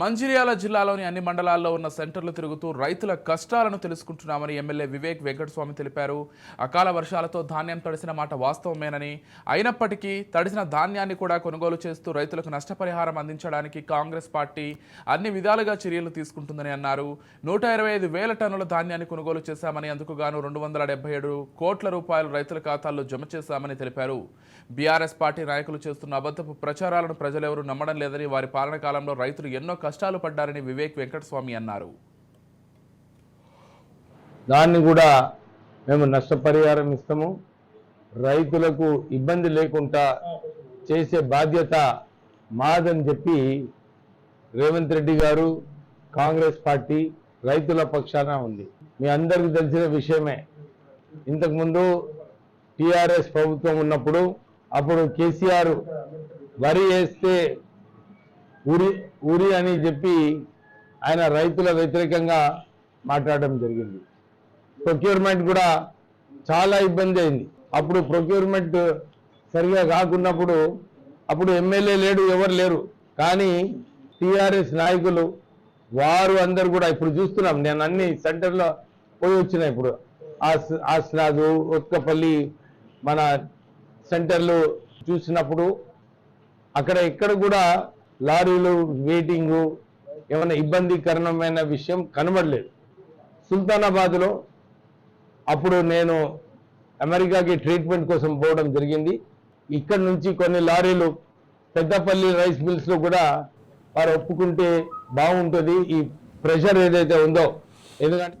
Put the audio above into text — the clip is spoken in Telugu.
మంచిర్యాల జిల్లాలోని అన్ని మండలాల్లో ఉన్న సెంటర్లు తిరుగుతూ రైతుల కష్టాలను తెలుసుకుంటున్నామని ఎమ్మెల్యే వివేక్ వెంకటస్వామి తెలిపారు. అకాల వర్షాలతో ధాన్యం తడిసిన మాట వాస్తవమేనని అయినప్పటికీ తడిసిన ధాన్యాన్ని కూడా కొనుగోలు చేస్తూ రైతులకు నష్టపరిహారం అందించడానికి కాంగ్రెస్ పార్టీ అన్ని విధాలుగా చర్యలు తీసుకుంటుందని అన్నారు. నూట ఇరవై ఐదు వేల టన్నుల ధాన్యాన్ని కొనుగోలు చేశామని అందుకు గాను రెండు వందల డెబ్బై ఏడు కోట్ల రూపాయలు రైతుల ఖాతాల్లో జమ చేశామని తెలిపారు. బీఆర్ఎస్ పార్టీ నాయకులు చేస్తున్న అబద్ధపు ప్రచారాలను ప్రజలెవరూ నమ్మడం లేదని వారి పాలన కాలంలో రైతులు ఎన్నో కష్టాలు పడ్డారని వివేక్ వెంకటస్వామి అన్నారు. దాన్ని కూడా మేము నష్టపరిహారం ఇస్తాము. రైతులకు ఇబ్బంది లేకుండా చేసే బాధ్యత మాదని చెప్పి రేవంత్ రెడ్డి గారు కాంగ్రెస్ పార్టీ రైతుల పక్షాన ఉంది. మీ అందరికీ తెలిసిన విషయమే. ఇంతకుముందు టిఆర్ఎస్ ప్రభుత్వం ఉన్నప్పుడు అప్పుడు కేసీఆర్ వరి వేస్తే ఉరి ఉరి అని చెప్పి ఆయన రైతుల వ్యతిరేకంగా మాట్లాడడం జరిగింది. ప్రొక్యూర్మెంట్ కూడా చాలా ఇబ్బంది అయింది. అప్పుడు ప్రొక్యూర్మెంట్ సరిగా కాకున్నప్పుడు అప్పుడు ఎమ్మెల్యే లేడు ఎవరు లేరు. కానీ టీఆర్ఎస్ నాయకులు వారు అందరు కూడా ఇప్పుడు చూస్తున్నాం. నేను అన్ని సెంటర్లో పోయి వచ్చిన ఇప్పుడు. ఆస్ ఆస్నాదు ఒక్కపల్లి మన సెంటర్లు చూసినప్పుడు అక్కడ ఎక్కడ కూడా లారీలు వెయిటింగు ఏమైనా ఇబ్బందికరణమైన విషయం కనబడలేదు. సుల్తానాబాద్లో అప్పుడు నేను అమెరికాకి ట్రీట్మెంట్ కోసం పోవడం జరిగింది. ఇక్కడ నుంచి కొన్ని లారీలు పెద్దపల్లి రైస్ మిల్స్లో కూడా వారు ఒప్పుకుంటే బాగుంటుంది. ఈ ప్రెషర్ ఏదైతే ఉందో ఎందుకంటే